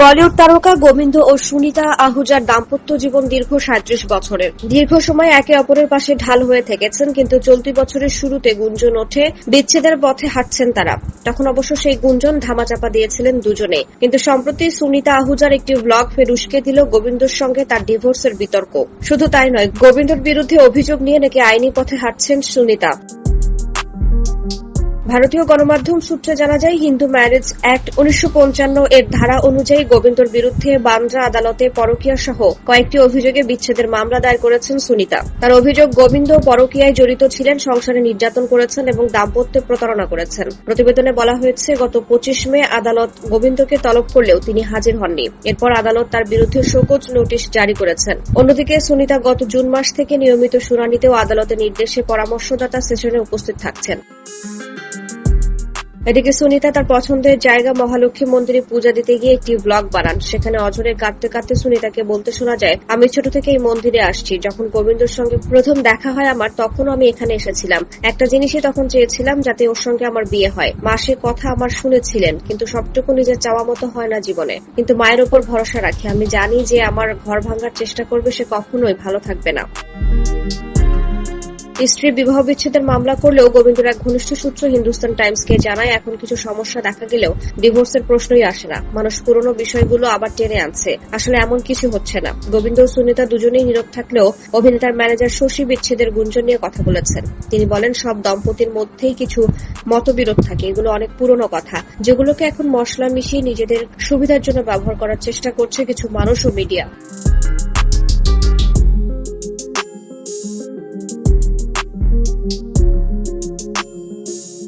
বলিউড তারকা গোবিন্দ ও সুনিতা আহুজার দাম্পত্য জীবন দীর্ঘ সাঁত্রিশ বছরের। দীর্ঘ সময় একে অপরের পাশে ঢাল হয়ে থেকেছেন, কিন্তু চলতি বছরের শুরুতে গুঞ্জন ওঠে, বিচ্ছেদের পথে হাঁটছেন তারা। তখন অবশ্য সেই গুঞ্জন ধামাচাপা দিয়েছিলেন দুজনে। কিন্তু সম্প্রতি সুনিতা আহুজার একটি ব্লগ ফের উস্কে দিল গোবিন্দর সঙ্গে তার ডিভোর্সের বিতর্ক। শুধু তাই নয়, গোবিন্দর বিরুদ্ধে অভিযোগ নিয়ে নাকি আইনি পথে হাঁটছেন সুনিতা। ভারতীয় গণমাধ্যম সূত্রে জানা যায়, হিন্দু ম্যারেজ অ্যাক্ট উনিশশো পঞ্চান্ন এর ধারা অনুযায়ী গোবিন্দর বিরুদ্ধে বান্দ্রা আদালতে পরকীয়া সহ কয়েকটি অভিযোগে বিচ্ছেদের মামলা দায়ের করেছেন সুনিতা। তার অভিযোগ, গোবিন্দ পরকীয়ায় জড়িত ছিলেন, সংসারে নির্যাতন করেছেন এবং দাম্পত্যে প্রতারণা করেছেন। প্রতিবেদনে বলা হয়েছে, গত পঁচিশ মে আদালত গোবিন্দকে তলব করলেও তিনি হাজির হননি। এরপর আদালত তার বিরুদ্ধে শোকজ নোটিশ জারি করেছেন। অন্যদিকে সুনিতা গত জুন মাস থেকে নিয়মিত শুনানিতেও আদালতের নির্দেশে পরামর্শদাতা সেশনে উপস্থিত থাকছেন। এদিকে সুনিতা তার পছন্দের জায়গা মহালক্ষ্মী মন্দিরে পূজা দিতে গিয়ে একটি ব্লগ বানান। সেখানে অঝরে কাঁদতে কাঁদতে সুনিতাকে বলতে শোনা যায়, আমি ছোট থেকে এই মন্দিরে আসছি। যখন গোবিন্দর সঙ্গে প্রথম দেখা হয় আমার, তখনও আমি এখানে এসেছিলাম। একটা জিনিসই তখন চেয়েছিলাম যাতে ওর সঙ্গে আমার বিয়ে হয়। মা সে কথা আমার শুনেছিলেন, কিন্তু সবটুকু নিজের চাওয়া মতো হয় না জীবনে। কিন্তু মায়ের ওপর ভরসা রাখি। আমি জানি যে আমার ঘর ভাঙার চেষ্টা করবে সে কখনোই ভালো থাকবে না। স্ত্রী বিবাহ বিচ্ছেদের মামলা করলেও গোবিন্দর এক ঘনিষ্ঠ সূত্র হিন্দুস্তান টাইমসকে জানায়, এখন কিছু সমস্যা দেখা গেলেও ডিভোর্সের প্রশ্নই আসে না। মানুষ পুরনো বিষয়গুলো আবার টেনে আনছে। আসলে এমন কিছু হচ্ছে না। গোবিন্দ ও সুনিতা দুজনেই নীরব থাকলেও অভিনেতার ম্যানেজার শশী বিচ্ছেদের গুঞ্জন নিয়ে কথা বলেছেন। তিনি বলেন, সব দম্পতির মধ্যেই কিছু মতবিরোধ থাকে। এগুলো অনেক পুরনো কথা। যেগুলোকে এখন মশলা মিশিয়ে নিজেদের সুবিধার জন্য ব্যবহার করার চেষ্টা করছে কিছু মানুষ ও মিডিয়া।